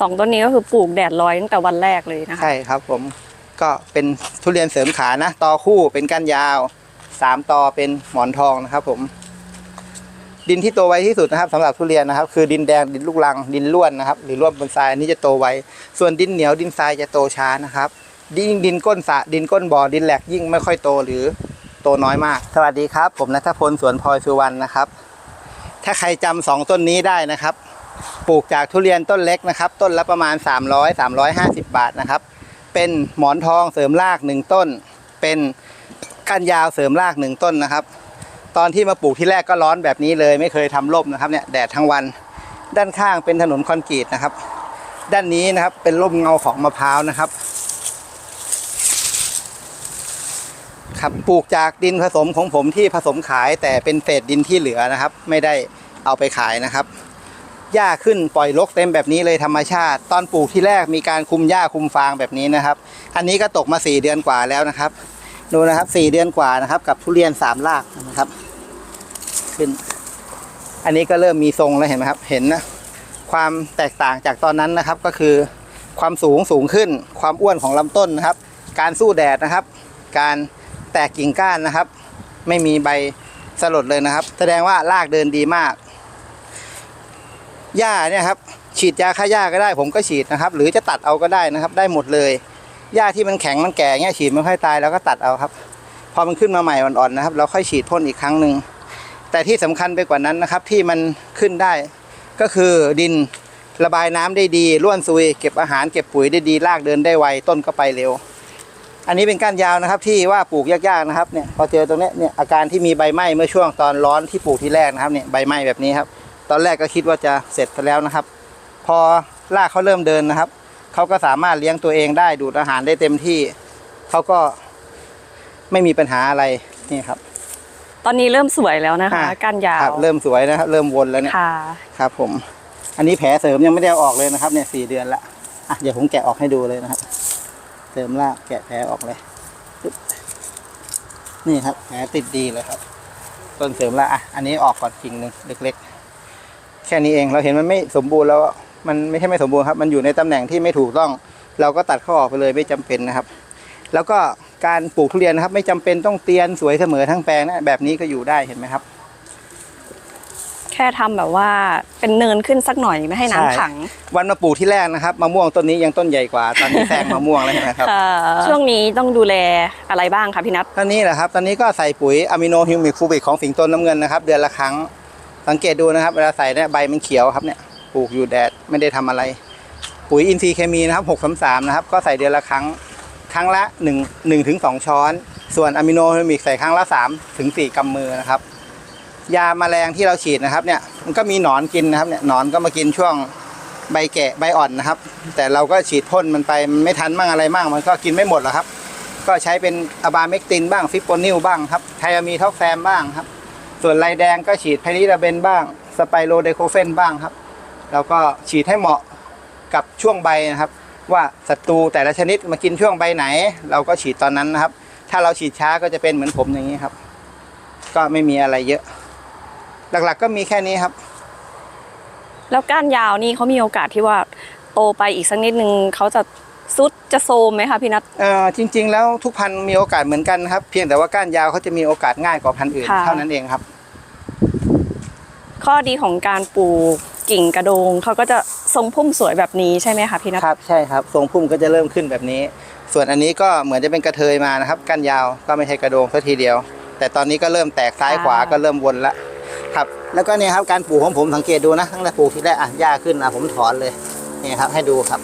สองต้นนี้ก็คือปลูกแดดร้อยตั้งแต่วันแรกเลยนะคะ ใช่ครับผมก็เป็นทุเรียนเสริมขานะตอคู่เป็นก้านยาวสามตอเป็นหมอนทองนะครับผม ดินที่โตไวที่สุดนะครับสำหรับทุเรียนนะครับ คือดินแดงดินลูกรังดินล้วนนะครับ หรือล้วนบนทรายอันนี้จะโตไวส่วนดินเหนียวดินทรายจะโตช้านะครับยิ่งดินก้นสระดินก้นบ่อดินแหลกยิ่งไม่ค่อยโตหรือโตน้อยมาก สวัสดีครับ ผมนัทพลสวนพลอยสุวรรณนะครับ ถ้าใครจำสองต้นนี้ได้นะครับ ปลูกจากทุเรียนต้นเล็กนะครับ ต้นละประมาณ 300 350 บาทนะครับ เป็นหมอนทองเสริมรากหนึ่งต้น เป็นก้านยาวเสริมรากหนึ่งต้นนะครับ ตอนที่มาปลูกที่แรกก็ร้อนแบบนี้เลย ไม่เคยทำร่มนะครับเนี่ยแดดทั้งวันด้านข้างเป็นถนนคอนกรีตนะครับ ด้านนี้นะครับเป็นร่มเงาของมะพร้าวนะครับครับปลูกจากดินผสมของผมที่ผสมขายแต่เป็นเศษดินที่เหลือนะครับ ไม่ได้เอาไปขายนะครับ หญ้าขึ้นปล่อยรกเต็มแบบนี้เลยธรรมชาติ ตอนปลูกที่แรกมีการคุมหญ้าคุมฟางแบบนี้นะครับ อันนี้ก็ตกมาสี่เดือนกว่าแล้วนะครับ ดูนะครับสี่เดือนกว่านะครับ กับทุเรียนสามรากนะครับ ขึ้น อันนี้ก็เริ่มมีทรงแล้วเห็นไหมครับ เห็นนะความแตกต่างจากตอนนั้นนะครับก็คือความสูงสูงขึ้น ความอ้วนของลำต้นนะครับ การสู้แดดนะครับ การแตกกิ่งก้านนะครับ ไม่มีใบสลดเลยนะครับ แสดงว่ารากเดินดีมาก หญ้าเนี่ยครับฉีดยาฆ่าหญ้าก็ได้ผมก็ฉีดนะครับ หรือจะตัดเอาก็ได้นะครับ ได้หมดเลยหญ้าที่มันแข็งมันแก่เงี้ยฉีดไม่ค่อยตายแล้วก็ตัดเอาครับ พอมันขึ้นมาใหม่อ่อนๆนะครับ เราค่อยฉีดพ่นอีกครั้งหนึ่งแต่ที่สำคัญไปกว่านั้นนะครับที่มันขึ้นได้ก็คือดินระบายน้ำได้ดีร่วนซุย เก็บอาหารเก็บปุ๋ยได้ดีรากเดินได้ไวต้นก็ไปเร็ว อันนี้เป็นก้านยาวนะครับที่ว่าปลูกยากๆนะครับเนี่ยพอเจอตรงเนี้ยเนี่ยอาการที่มีใบไหม้เมื่อช่วงตอนร้อนที่ปลูกที่แรกนะครับเนี่ยใบไหม้แบบนี้ครับ ตอนแรกก็คิดว่าจะเสร็จไปแล้วนะครับ พอรากเขาเริ่มเดินนะครับเขาก็สามารถเลี้ยงตัวเองได้ดูดอาหารได้เต็มที่เขาก็ไม่มีปัญหาอะไรนี่ครับ ตอนนี้เริ่มสวยแล้วนะคะอ่าก้านยาวครับเริ่มสวยนะครับ เริ่มวนแล้วเนี่ยค่ะครับผม อันนี้แผลเสริมยังไม่ได้เอาออกเลยนะครับเนี่ยสี่เดือนละอะเดี๋ยวผมแกะออกให้ดูเลยนะครับ เสริมรากแกะแผลออกเลยปึ๊บนี่ครับแผลติดดีเลยครับ ต้นเสริมรากอะอันนี้ออกก่อนกิ่งหนึ่งเล็ก ๆ แค่นี้เองเราเห็นมันไม่สมบูรณ์แล้วมันไม่ใช่ไม่สมบูรณ์ครับ มันอยู่ในตำแหน่งที่ไม่ถูกต้อง เราก็ตัดเข้าออกไปเลยไม่จำเป็นนะครับ แล้วก็การปลูกทุเรียนนะครับ ไม่จำเป็นต้องเตียนสวยเสมอทั้งแปลงนะแบบนี้ก็อยู่ได้เห็นไหมครับ แค่ทำแบบว่าเป็นเนินขึ้นสักหน่อยไม่ให้น้ำใช่ขัง วันมาปลูกที่แรกนะครับมะม่วงต้นนี้ยังต้นใหญ่กว่าตอนนี้แซงมะม่วงแล้วเห็นไหมครับค่ะช่วงนี้ต้องดูแลอะไรบ้างคะพี่นัทตอนนี้แหละครับ ตอนนี้ก็ใส่ปุ๋ยอะมิโนฮิวมิกฟูบิกของสิงโตน้ำเงินนะครับ เดือนละครั้ง สังเกตดูนะครับ เวลาใส่เนี่ยใบมันเขียวครับเนี่ยปลูกอยู่แดดไม่ได้ทำอะไร ปุ๋ยอินทรีย์เคมีนะครับ6 3 3นะครับ ก็ใส่เดือนละครั้งครั้งละ1 1ถึง2ช้อน ส่วนอะมิโนฮิวมิกใส่ครั้งละ3ถึง4กำมือนะครับ ยาแมลงที่เราฉีดนะครับเนี่ยมันก็มีหนอนกินนะครับเนี่ยหนอนก็มากินช่วงใบแก่ใบอ่อนนะครับ แต่เราก็ฉีดพ่นมันไปไม่ทันมั่งอะไรมั่งมันก็กินไม่หมดหรอกครับ ก็ใช้เป็นอะบาเมกตินบ้างฟิปโปนิลบ้างครับไทอามีท็อกแซมบ้างครับ ส่วนลายแดงก็ฉีดไพริลาเบนบ้าง สไปโรไดโคเฟนบ้างครับ แล้วก็ฉีดให้เหมาะกับช่วงใบนะครับ ว่าศัตรูแต่ละชนิดมากินช่วงใบไหน เราก็ฉีดตอนนั้นนะครับ ถ้าเราฉีดช้าก็จะเป็นเหมือนผมอย่างนี้ครับ ก็ไม่มีอะไรเยอะ หลักๆก็มีแค่นี้ครับ แล้วก้านยาวนี่เขามีโอกาสที่ว่าโตไปอีกสักนิดนึงเขาจะ ซุดจะโซมไหมคะพี่นัทเอ่อจริง ๆ แล้วทุกพันธุ์มีโอกาสเหมือนกันครับ เพียงแต่ว่าก้านยาวเขาจะมีโอกาสง่ายกว่าพันธุ์อื่นค่ะ เท่านั้นเองครับ ข้อดีของการปลูกกิ่งกระโดงเขาก็จะทรงพุ่มสวยแบบนี้ใช่ไหมคะพี่นัทครับใช่ครับทรงพุ่มก็จะเริ่มขึ้นแบบนี้ ส่วนอันนี้ก็เหมือนจะเป็นกระเทยมานะครับก้านยาวก็ไม่ใช่กระโดงสักทีเดียว แต่ตอนนี้ก็เริ่มแตกซ้ายขวาก็เริ่มวนละครับ แล้วก็เนี่ยครับการปลูกของผมสังเกตดูนะตั้งแต่ปลูกที่แรกอะหญ้าขึ้นอะผมถอนเลยนี่ครับให้ดูครับ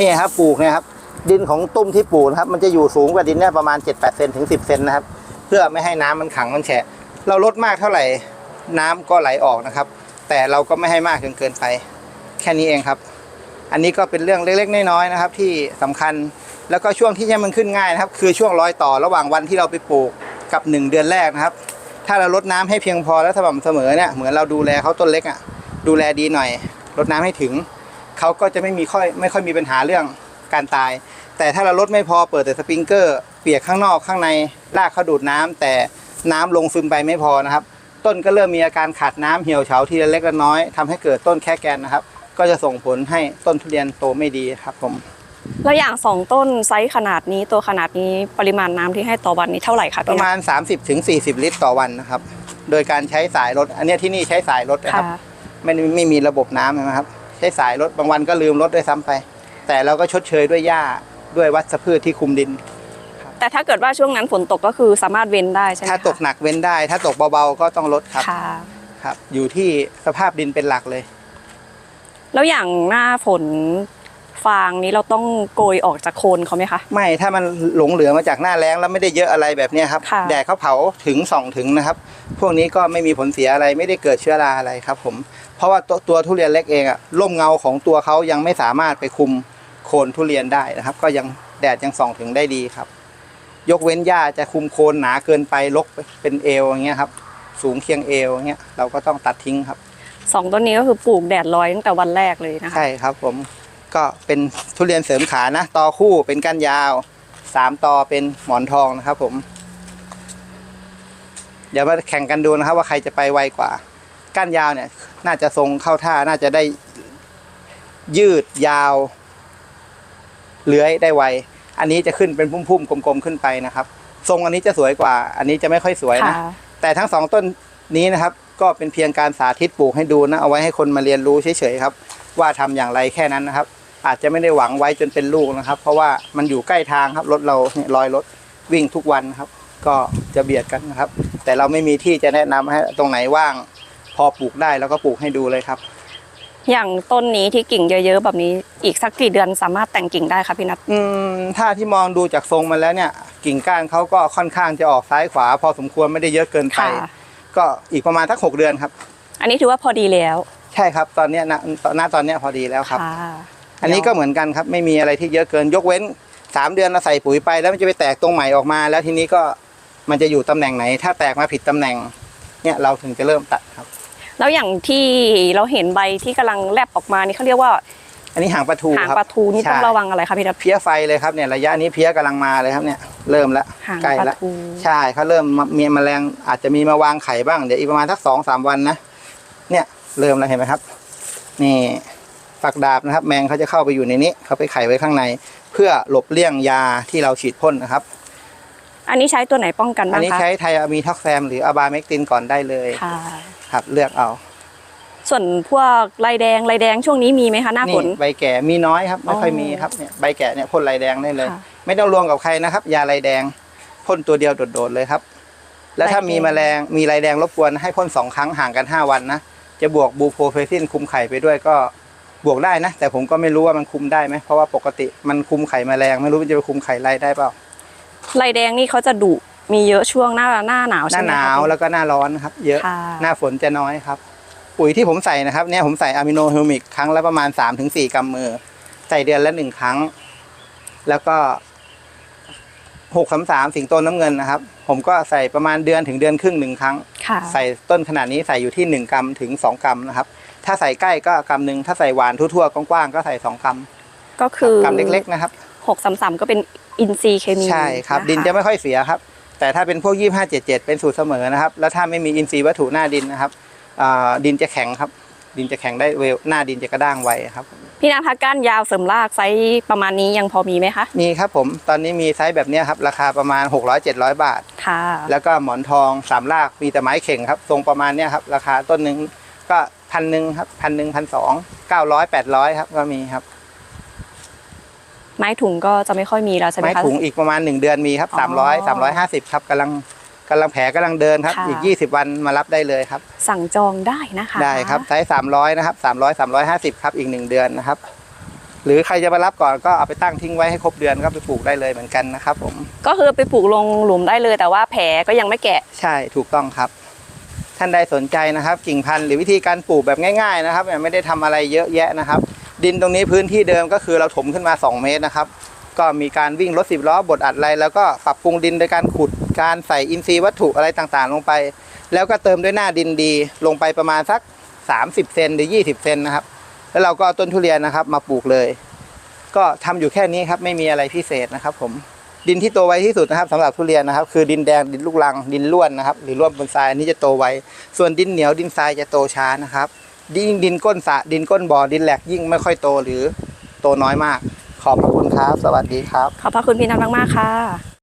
นี่ครับปลูกเนี่ยครับดินของตุ้มที่ปลูกครับ มันจะอยู่สูงกว่าดินเนี่ยประมาณ 7-8เซนถึง 10เซนนะครับ เพื่อไม่ให้น้ำมันขังมันแฉะ เราลดมากเท่าไหร่น้ำก็ไหลออกนะครับ แต่เราก็ไม่ให้มากจนเกินไป แค่นี้เองครับ อันนี้ก็เป็นเรื่องเล็กๆน้อยๆนะครับ ที่สำคัญแล้วก็ช่วงที่ให้มันขึ้นง่ายนะครับ คือช่วงรอยต่อระหว่างวันที่เราไปปลูกกับ 1 เดือนแรกนะครับ ถ้าเราลดน้ำให้เพียงพอและสม่ำเสมอเนี่ยเหมือนเราดูแลเขาต้นเล็กอะดูแลดีหน่อยลดน้ำให้ถึง เขาก็จะไม่มีค่อยไม่ค่อยมีปัญหาเรื่องการตาย แต่ถ้าเราลดไม่พอเปิดแต่สปริงเกอร์เปียกข้างนอกข้างในรากเขาดูดน้ำแต่น้ำลงซึมไปไม่พอนะครับ ต้นก็เริ่มมีอาการขาดน้ำเหี่ยวเฉาทีละเล็กละน้อยทำให้เกิดต้นแค่แกนนะครับ ก็จะส่งผลให้ต้นทุเรียนโตไม่ดีครับผมแล้วอย่างสองต้นไซส์ขนาดนี้ตัวขนาดนี้ปริมาณน้ำที่ให้ต่อวันนี้เท่าไหร่คะปพี่ระนัทมาณ 30-40ถึง40ลิตรต่อวันนะครับ โดยการใช้สายรถอันเนี้ยที่นี่ใช้สายรถนะครับค่ะไม่ได้ไม่มีระบบน้ำนะครับ ใช้สายรถบางวันก็ลืมรถด้วยซ้ำไป แต่เราก็ชดเชยด้วยหญ้าด้วยวัชพืชที่คุมดิน แต่ถ้าเกิดว่าช่วงนั้นฝนตกก็คือสามารถเว้นได้ใช่ไหมถ้าคะตกหนักเว้นได้ ถ้าตกเบาๆก็ต้องลดครับค่ะครับ อยู่ที่สภาพดินเป็นหลักเลย แล้วอย่างหน้าฝน ฟางนี้เราต้องโกยออกจากโคนเขาไหมคะ ไม่ถ้ามันหลงเหลือมาจากหน้าแล้งแล้วไม่ได้เยอะอะไรแบบเนี้ยครับค่ะแดดเขาเผาถึงสองถึงนะครับ พวกนี้ก็ไม่มีผลเสียอะไรไม่ได้เกิดเชื้อราอะไรครับผมเพราะว่าตัวตัวทุเรียนเล็กเองอะร่มเงาของตัวเขายังไม่สามารถไปคุมโคนทุเรียนได้นะครับ ก็ยังแดดยังส่องถึงได้ดีครับ ยกเว้นหญ้าจะคุมโคนหนาเกินไปลกเป็นเอวอย่างเงี้ยครับสูงเคียงเอวอย่างเงี้ยเราก็ต้องตัดทิ้งครับสองต้นนี้ก็คือปลูกแดดร้อยตั้งแต่วันแรกเลยนะคะใช่ครับผม ก็เป็นทุเรียนเสริมขานะตอคู่เป็นก้านยาวสามตอเป็นหมอนทองนะครับผม เดี๋ยวมาแข่งกันดูนะครับ ว่าใครจะไปไวกว่า ก้านยาวเนี่ย น่าจะทรงเข้าท่าน่าจะได้ยืดยาว เลื้อยได้ไว อันนี้จะขึ้นเป็นพุ่มๆกลมๆขึ้นไปนะครับ ทรงอันนี้จะสวยกว่า อันนี้จะไม่ค่อยสวยนะค่ะแต่ทั้งสองต้นนี้นะครับ ก็เป็นเพียงการสาธิตปลูกให้ดูนะ เอาไว้ให้คนมาเรียนรู้เฉยๆครับ ว่าทำอย่างไรแค่นั้นนะครับ อาจจะไม่ได้หวังไว้จนเป็นลูกนะครับ เพราะว่ามันอยู่ใกล้ทางครับรถเราเนี่ยรอยรถวิ่งทุกวันครับ ก็จะเบียดกันนะครับ แต่เราไม่มีที่จะแนะนำให้ตรงไหนว่าง พอปลูกได้แล้วก็ปลูกให้ดูเลยครับ อย่างต้นนี้ที่กิ่งเยอะๆ แบบนี้อีกสักกี่เดือนสามารถแต่งกิ่งได้คะพี่นัทอืมถ้าที่มองดูจากทรงมันแล้วเนี่ยกิ่งก้านเขาก็ค่อนข้างจะออกซ้ายขวา พอสมควรไม่ได้เยอะเกินไป ค่ะ ก็อีกประมาณทักหกเดือนครับ อันนี้ถือว่าพอดีแล้วใช่ครับ ตอนเนี้ยณณตอนเนี้ยพอดีแล้วครับ ค่ะ อันนี้ก็เหมือนกันครับไม่มีอะไรที่เยอะเกินยกเว้นสามเดือนเราใส่ปุ๋ยไปแล้วมันจะไปแตกตรงใหม่ออกมา แล้วทีนี้ก็มันจะอยู่ตำแหน่งไหน ถ้าแตกมาผิดตำแหน่งเนี่ยเราถึงจะเริ่มตัดครับ แล้วอย่างที่เราเห็นใบที่กำลังแลบออกมานี่เขาเรียกว่าอันนี้หางปลาทูหางครับ ปลาทูนี่ต้องใช่ ระวังอะไรคะพี่นัทเพี้ยไฟเลยครับเนี่ยระยะนี้เพี้ยกำลังมาเลยครับเนี่ยเริ่มแล้วหางใกล้ปลาแล้วทู ใช่เขาเริ่มมามีแมลงอาจจะมีมาวางไข่บ้างเดี๋ยวอีกประมาณสักสองสามวันนะเนี่ยเริ่มแล้วเห็นไหมครับ นี่ ฝักดาบนะครับ แมงเขาจะเข้าไปอยู่ในนี้เขาไปไข่ไว้ข้างใน เพื่อหลบเลี่ยงยาที่เราฉีดพ่นนะครับ อันนี้ใช้ตัวไหนป้องกันอับ้านงนี้คะใช้ไทอะมีท็อกแซมหรืออะบาเมกตินก่อนได้เลยค่ะ ครับเลือกเอาส่วนพวกลายแดงลายแดงช่วงนี้มีไหมคะหน้าฝนี่น ใบแก่มีน้อยครับไม่ค่อยอ๋อมีครับเนี่ยใบแก่เนี่ยพ่นลายแดงได้เลย ค่ะ ไม่ต้องรวมกับใครนะครับ ยาลายแดงพ่นตัวเดียวโดดๆเลยครับ แล้วถ้าลายแดงมีแมลงมีลายแดงรบกวนให้พ่นสองครั้งห่างกัน 5 วันนะจะบวกบูโพเฟซินคุมไข่ไปด้วยก็ บวกได้นะ แต่ผมก็ไม่รู้ว่ามันคุมได้ไหมเพราะว่าปกติมันคุมไข่แมลง ไม่รู้มันจะไปคุมไข่ไรได้เปล่าลายแดงนี่เขาจะดุมีเยอะช่วงหน้าหน้าหนาวหใช่น้าไหมหคะนาวแล้วก็หน้าร้อนนะครับ เยอะค่ะหน้าฝนจะน้อยครับ ปุ๋ยที่ผมใส่นะครับเนี่ยผมใส่อะมิโนฮิวมิกครั้งละประมาณ 3-4 กรัมมือ ใส่เดือนละหนึ่งครั้ง แล้วก็หกสามสามสิงโตน้ำเงินนะครับ ผมก็ใส่ประมาณเดือนถึงเดือนครึ่งหนึ่งครั้งค่ะใส่ต้นขนาดนี้ใส่อยู่ที่หนึ่งกรัมถึงสองกรัมนะครับ ถ้าใส่ใกล้ก็กรัมหนึ่งถ้าใส่หวานทั่วๆกว้างๆก็ใส่สองกรัมก็คือกรัมเล็กๆนะครับ หกสามสามก็เป็นอินทรีย์เคมีใช่ครับคดินจะไม่ค่อยเสียครับ แต่ถ้าเป็นพวกยี่ห้าเจ็ดเจ็ดเป็นสูตรเสมอนะครับ แล้วถ้าไม่มีอินทรีย์วัตถุหน้าดินนะครับอ่าดินจะแข็งครับ ดินจะแข็งได้เวลหน้าดินจะกระด้างไวครับ พี่นัทคะก้านยาวเสริมรากไซส์ประมาณนี้ยังพอมีไหมคะมีครับผมตอนนี้มีไซส์แบบเนี้ยครับราคาประมาณ 600-700 บาท ค่ะแล้วก็หมอนทองสามรากมีแต่ไม้เข่งครับ ทรงประมาณเนี้ยครับ ราคาต้นหนึ่งก็ พันหนึ่งครับพันหนึ่งพันสองเก้าร้อยแปดร้อยครับก็มีครับ ไม้ถุงก็จะไม่ค่อยมีแล้วใช่ไหมไม้คะ ถุงอีกประมาณหนึ่งเดือนมีครับอ๋อสามร้อยสามร้อยห้าสิบครับกำลังกำลังแผลกำลังเดินครับ ค่ะ อีกยี่สิบวันมารับได้เลยครับ สั่งจองได้นะคะได้ครับไซส์สามร้อยนะครับสามร้อยสามร้อยห้าสิบครับอีกหนึ่งเดือนนะครับ หรือใครจะมารับก่อนก็เอาไปตั้งทิ้งไว้ให้ครบเดือนก็ไปปลูกได้เลยเหมือนกันนะครับ ผมก็คือไปปลูกลงหลุมได้เลย แต่ว่าแผลก็ยังไม่แกะ ใช่ถูกต้องครับ ท่านใดสนใจนะครับ กิ่งพันธุ์หรือวิธีการปลูกแบบง่าย ๆ นะครับไม่ได้ทำอะไรเยอะแยะนะครับ ดินตรงนี้พื้นที่เดิมก็คือเราถมขึ้นมา 2 เมตรนะครับ ก็มีการวิ่งรถสิบล้อบดอัดอะไรแล้วก็ปรับปรุงดินโดยการขุดการใส่อินทรีย์วัตถุอะไรต่างๆ ลงไป แล้วก็เติมด้วยหน้าดินดี ลงไปประมาณสัก 30 เซนหรือ 20 เซนนะครับ แล้วเราก็เอาต้นทุเรียนนะครับมาปลูกเลย ก็ทำอยู่แค่นี้ครับไม่มีอะไรพิเศษนะครับผม ดินที่โตไวที่สุดนะครับสำหรับทุเรียนนะครับ คือดินแดงดินลูกรังดินล้วนนะครับ หรือร่วนบนทรายอันนี้จะโตไวส่วนดินเหนียวดินทรายจะโตช้านะครับยิ่งดินก้นสระดินก้นบ่อดินแหลกยิ่งไม่ค่อยโตหรือโตน้อยมาก ขอบพระคุณครับ สวัสดีครับ ขอบพระคุณพี่นัทมากๆค่ะ